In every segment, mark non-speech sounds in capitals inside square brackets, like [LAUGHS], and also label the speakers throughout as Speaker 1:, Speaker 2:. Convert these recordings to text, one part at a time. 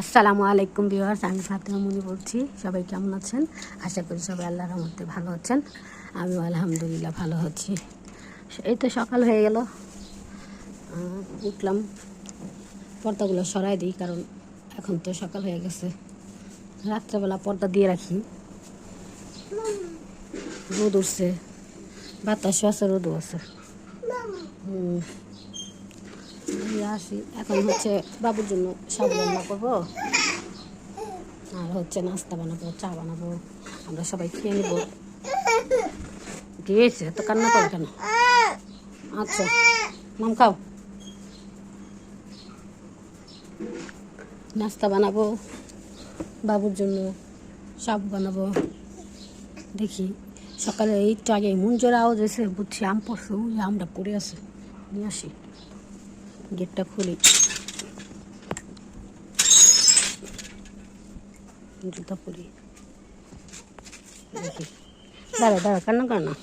Speaker 1: আসসালামু আলাইকুম ভিউয়ার্স, আমি ফাতেমা মুনি বলছি। সবাই কেমন আছেন? আশা করি সবাই আল্লাহর রহমতে ভালো আছেন। আমিও আলহামদুলিল্লাহ ভালো আছি। এই তো সকাল হয়ে গেল। উঠলাম। পর্দাগুলো সরাই দিই, কারণ এখন তো সকাল হয়ে গেছে। রাত্রেবেলা পর্দা দিয়ে রাখি। রোদ উঠছে। বাতাসও আছে, রোদও আছে। আসি। এখন হচ্ছে বাবুর জন্য সব রান্না করব। আর হচ্ছে নাস্তা বানাবো, চা বানাবো। আমরা সবাই খেয়ে নেব। দিয়েছে তো কান্না করে কেন? আচ্ছা মাম খাও। নাস্তা বানাবো, বাবুর জন্য সাপ বানাবো। দেখি, সকালে এই আগে মন জোর আওয়াজ এসে বুঝছি আম পড়ছে, ওই আমটা পড়ে আছে। নিয়ে আসি। গেটটা খুলি। জুতা পরি। দাঁড়া দাঁড়া, কান্না কান্না।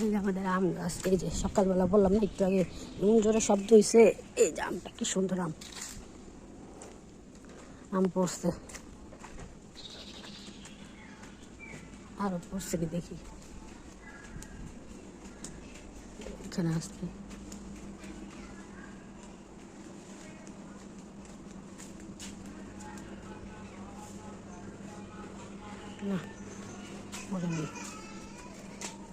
Speaker 1: এই যে আমাদের আম গাছ, এই যে সকালবেলা বললাম না, একটু আগে এমন জোরে শব্দ হয়েছে এই যে আমটা, কি সুন্দর আম। আম পড়ছে আরও পড়ছে কি দেখি। আসতে না ওরা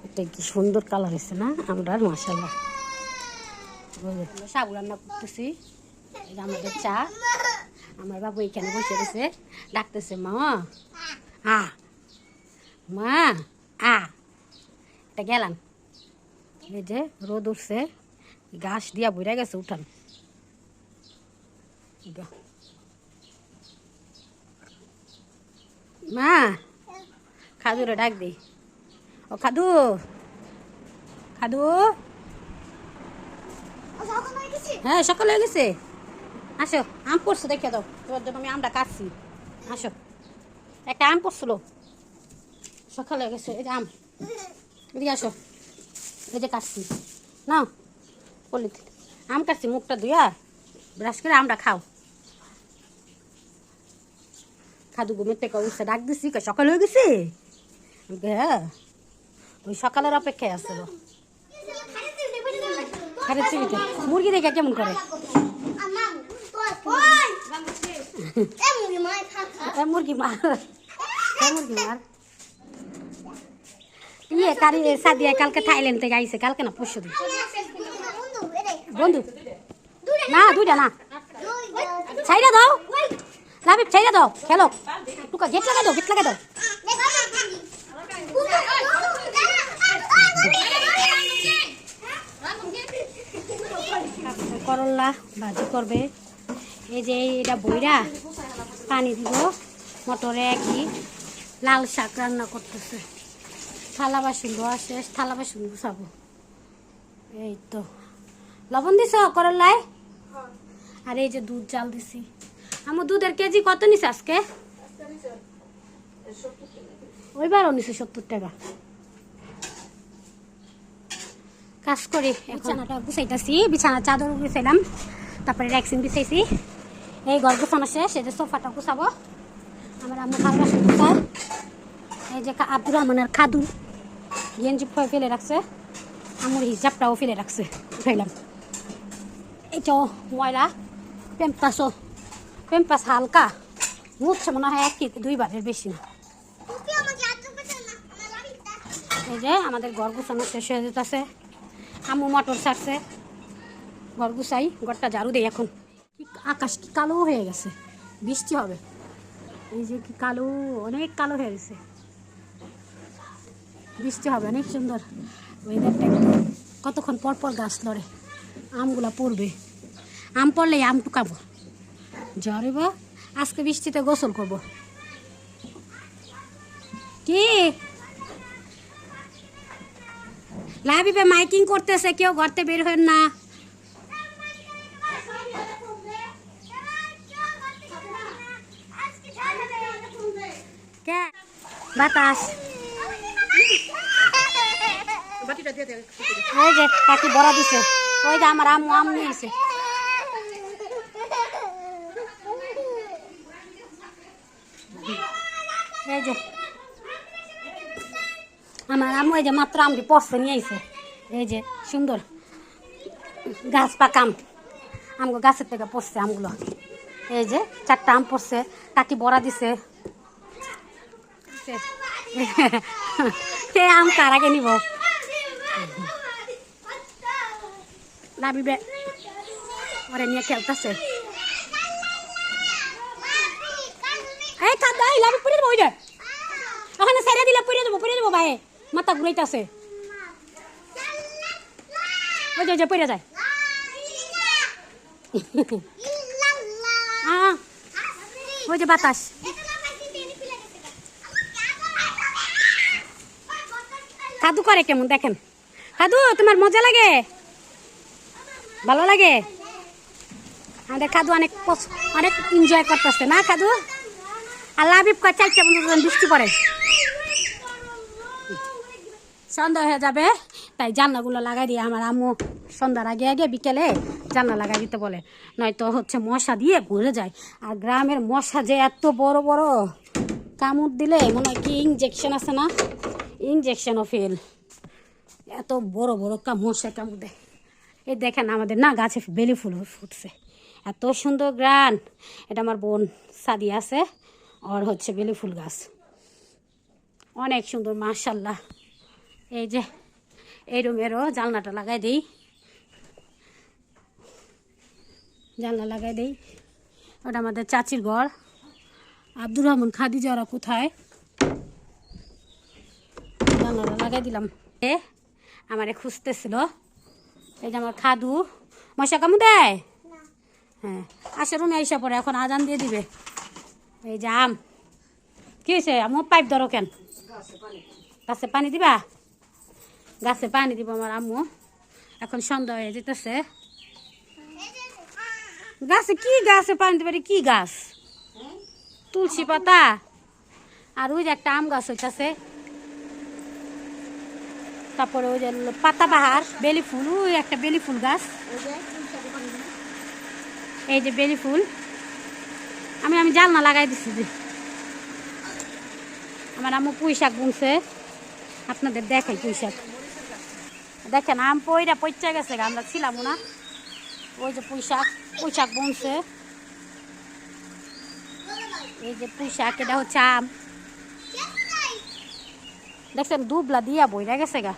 Speaker 1: এটা কি সুন্দর কালার হয়েছে না? আমরা মাসাল্লাহ সাবু রান্না করতেছি। আমাদের চা। আমার বাবু এখানে বসে রয়েছে। ডাকতেছে, মা। আ। মা, আ। এটা গেলাম। এই যে রোদ উঠছে ঘাস দিয়া বইরা গেছে উঠান। মা খাদুরে ডাক দি। ও খাদু খাদু। হ্যাঁ সকাল হয়ে গেছে। আসো আম পড়ছে দেখে দাও। তোর জন্য আমি আমটা কাটছি। আসো। একটা আম পড়ছিল। সকাল হয়ে গেছে এই যে আম। এদিকে আসো। এই যে কাটছি। না পলি আম কাটছি মুখটা ধুয়া ব্রাশ করে আমটা খাও। খাদু ঘুমের থেকে উঠছে ডাক দিছি সকাল হয়ে গেছে? হ্যাঁ। ওই সকালের অপেক্ষায় আছে গো খারে চিবিতে মুরগি দেখে কেমন করে? মুরগি মার। মুরগি মার। ইয়ে কারি সাদিয়া কালকে থাইল্যান্ড থেকে আইছে, কালকে না পরশু দিন। বন্ধু, না, দুইটা না। ছাইরা দাও। লাভিব ছাইরা দাও, খেলো। টুকা, গেট লাগা দাও, গেট লাগা দাও। করল্লা ভাজি করবে। এই যে এটা বইরা পানি দিব। মটরে একই লাল শাক রান্না করতেছে। থালা বাসন ধোয়া শেষ থালা বাসন গুছাবো। এই তো। লবণ দিছ করল্লায় আর এই যে দুধ জাল দিছি। আমার দুধের কেজি কত নিছে আজকে? ওইবারও নিছে সত্তর টাকা। কাজ করি বিছানাটা গুছাইতেছি বিছানা চাদর গুছাইলাম তারপরে র্যাক্সিন বিছাইছি এই ঘর গুছানো শেষ এই যে সোফাটা গুছাবো। আমার আম্মু ভালো বাসন গুছায়। এই যে কা- আব্দুর রহমানের খাদু। গেঞ্জি ফেলে রাখছে আমার হিজাবটাও ফেলে রাখছে উঠাইলাম এইটাও ময়লা পেম্পাসও পেম্পাস হালকা মুছছে মনে হয় এক দুইবারের বেশি না এই যে আমাদের ঘর গুছানো শেষ হয়ে যেতেছে আম্মু মটর ছাড়ছে ঘর গুছাই ঘরটা ঝাড়ু দেই এখন কি আকাশ কি কালো হয়ে গেছে বৃষ্টি হবে এই যে কি কালো অনেক কালো হয়ে গেছে বৃষ্টি হবে, অনেক সুন্দর ওয়েদারটা একটু কতক্ষণ পর পর গাছ লড়ে আমগুলা পড়বে। আম পড়লে আম টুকাবো। জ্বরেব আজকে বৃষ্টিতে গোসল করব। কি? লাভিবে মাইকিং করতেছে, কেউ ঘরতে বের হন না। বাতাস। ওই যে কাকি বড়া দিছে। ওই যে আমার আমু আম নিয়েছে এই যে আমার আমু এই যে মাত্র আমটি পড়ছে নিয়েছে এই যে সুন্দর। গাছ পাকাম আমগুলো গাছের থেকে পড়ছে আমগুলো। এই যে চারটা আম পড়ছে। কাকি বড়া দিছে। [LAUGHS] এই আম কার আগে নিব? লাবিবে ওরে নিয়ে খেলতেছে। এই এই লাবি দেবো, ওই ওখানে ছেড়ে দিলে দেবো দেবো, ভাই। মাথা ঘুরাইতেছে। ওই যে পুড়ে যায়। ওই যে, বাতাস। কাদু করে কেমন, দেখেন। কাদু, তোমার মজা লাগে? ভালো লাগে? আমাদের খাদু অনেক অনেক এনজয় করতেছে, না খাদু? আল্লাহ হাবিব কয় বৃষ্টি পড়ে, সন্ধ্যা হয়ে যাবে, তাই জানলাগুলো লাগাই দিয়ে আমার আম্মু সন্ধ্যার আগে আগে বিকেলে জানলা লাগাই দিতে বলে। নয়তো হচ্ছে মশা দিয়ে ঘুরে যায়। আর গ্রামের মশা যে এত বড় বড় কামড় দিলে, মনে হয় কি ইঞ্জেকশন আছে না? ইঞ্জেকশনও ফেল এত বড় বড় কা মশা কামড় দেয়। এই দেখেন আমাদের না গাছে বেলি ফুল ফুটছে। এত সুন্দর গ্রান। এটা আমার বোন সাদি আছে আর হচ্ছে বেলি ফুল গাছ। অনেক সুন্দর মার্শাল্লাহ এই যে, এই রুমেরও জানলাটা লাগাই দিই। জানলা লাগাই দিই। ওটা আমাদের চাচির ঘর। আব্দুর রহমান খাদিজা ওরা কোথায়? জানলাটা লাগাই দিলাম। এ, আমারে খুঁজতেছিল। এই যে আমার খাদু। মশা কামু দেয়? হ্যাঁ আসে রুমে এসে পরে এখন আজান দিয়ে দিবে। এই যে আম। কি হয়েছে আমার পাইপ ধরো কেন? গাছে পানি দিবা? গাছে পানি দিব আমার আম্মু। এখন সন্ধ্যা হয়ে যেতেছে। গাছে কি গাছে পানি দিবে কি গাছ? তুলসী পাতা। আর ওই যে একটা আম গাছ হইতাছে। তারপরে ওই যে পাতা বাহার বেলি ফুল ওই একটা বেলি ফুল গাছ। এই যে বেলি ফুল আমি আমি জালনা লাগাই দিছি যে। আমার আম্মু পুঁই শাক বুনছে। আপনাদের দেখাই পুঁই শাক দেখেন, আম পইরা পইচা গেছে আমরা ছিলাম না। ওই যে পুঁই শাক পুঁই বুনছে। এই যে পুঁই শাক এটা হচ্ছে আম। দেখছেন, দুবলা দিয়া বইরা গেছে গা।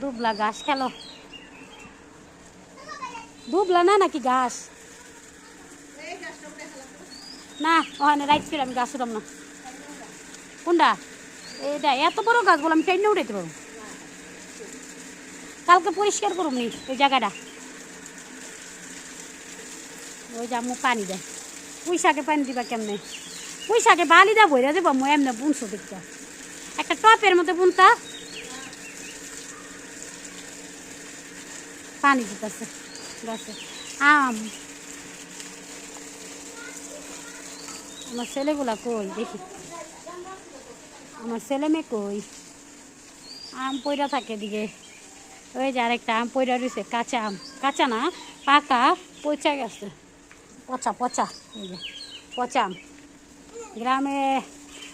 Speaker 1: দুবলা ঘাস খেলো। দুবলা না নাকি ঘাস? না, ওখানে রাইট ফিরে আমি গাছ উঠাম না। কোনটা? এটা এত বড় গাছগুলো আমি ট্রেনে উঠাইতে পারব? কালকে পরিষ্কার করুম নি ওই জায়গাটা। ওই যে আম্মু পানি দেয়। পুঁই শাকে পানি দিবা কেমনে? পুঁই শাকে বালি দা বইরা দেবো মু এমনি বুনছো দেখতে। একটা টপের মধ্যে বুনতা। পানি দিতেছে, গাছে। আম। আমার ছেলেগুলা কই? দেখি। আমার ছেলে মেয়ে কই? আম পইরা থাকে দিকে ওই যে আরেকটা আম পইরা রয়েছে কাঁচা আম। কাঁচা না, পাকা, পচা গেছে। পচা পচা। পচা আম। গ্রামে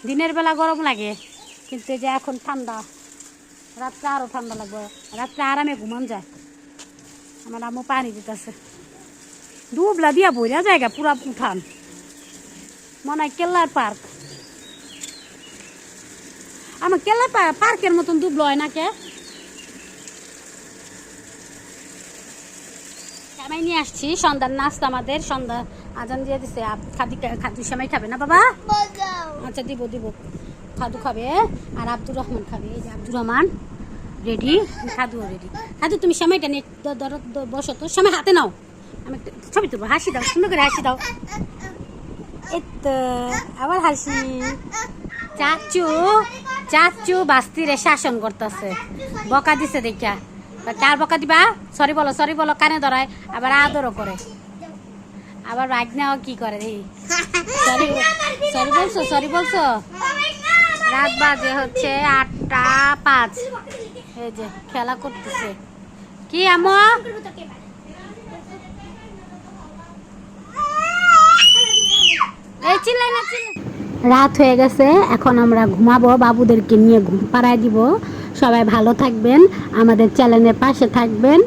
Speaker 1: দিনের বেলা গরম লাগে। কিন্তু যে এখন ঠান্ডা রাত্রে আরও ঠান্ডা লাগবে রাত্রে আরামে ঘুমান যায়। আমার আম্মু পানি দিতেছে। ডুবলা দিয়া বইরা জায়গা পুরা উঠান। মনে হয় কেল্লার পার্ক। আমার কেল্লার পা- পার্কের মতন ডুবলো হয় না কে সেমাই নিয়ে আসছি সন্ধ্যার নাস্তা আমাদের সন্ধ্যা আজান দিয়ে দিছে। খাদি খাদু সেমাই খাবে না বাবা? আচ্ছা দিব দিব। খাদু খাবে, আর আব্দুর রহমান খাবে। এই যে আব্দুর রহমান রেডি খাদুও রেডি খাদু তুমি সেমাইটা নিয়ে বসো তো। সময় হাতে নাও। আমি ছবি তুলবো। হাসি দাও, সুন্দর করে হাসি দাও। এই তো, আবার হাসি। চাচু চাচু বাস্তিরে শাসন করতেছে। বকা দিছে দেখা কার বকা দিবা? সরি বলো সরি বলো, কানে ধরায়। আবার আদরও করে। আবার রাগনাও কি করে সরি বলছো সরি বলছো? রাত বাজে হচ্ছে আটটা পাঁচ। এই যে, খেলা করতেছে। কি আমো রাত হয়ে গেছে, এখন আমরা ঘুমাবো, বাবুদেরকে নিয়ে ঘুম পাড়ায় দিব। সবাই ভালো থাকবেন, আমাদের চ্যানেলের পাশে থাকবেন।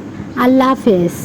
Speaker 1: আল্লাহ হাফেজ।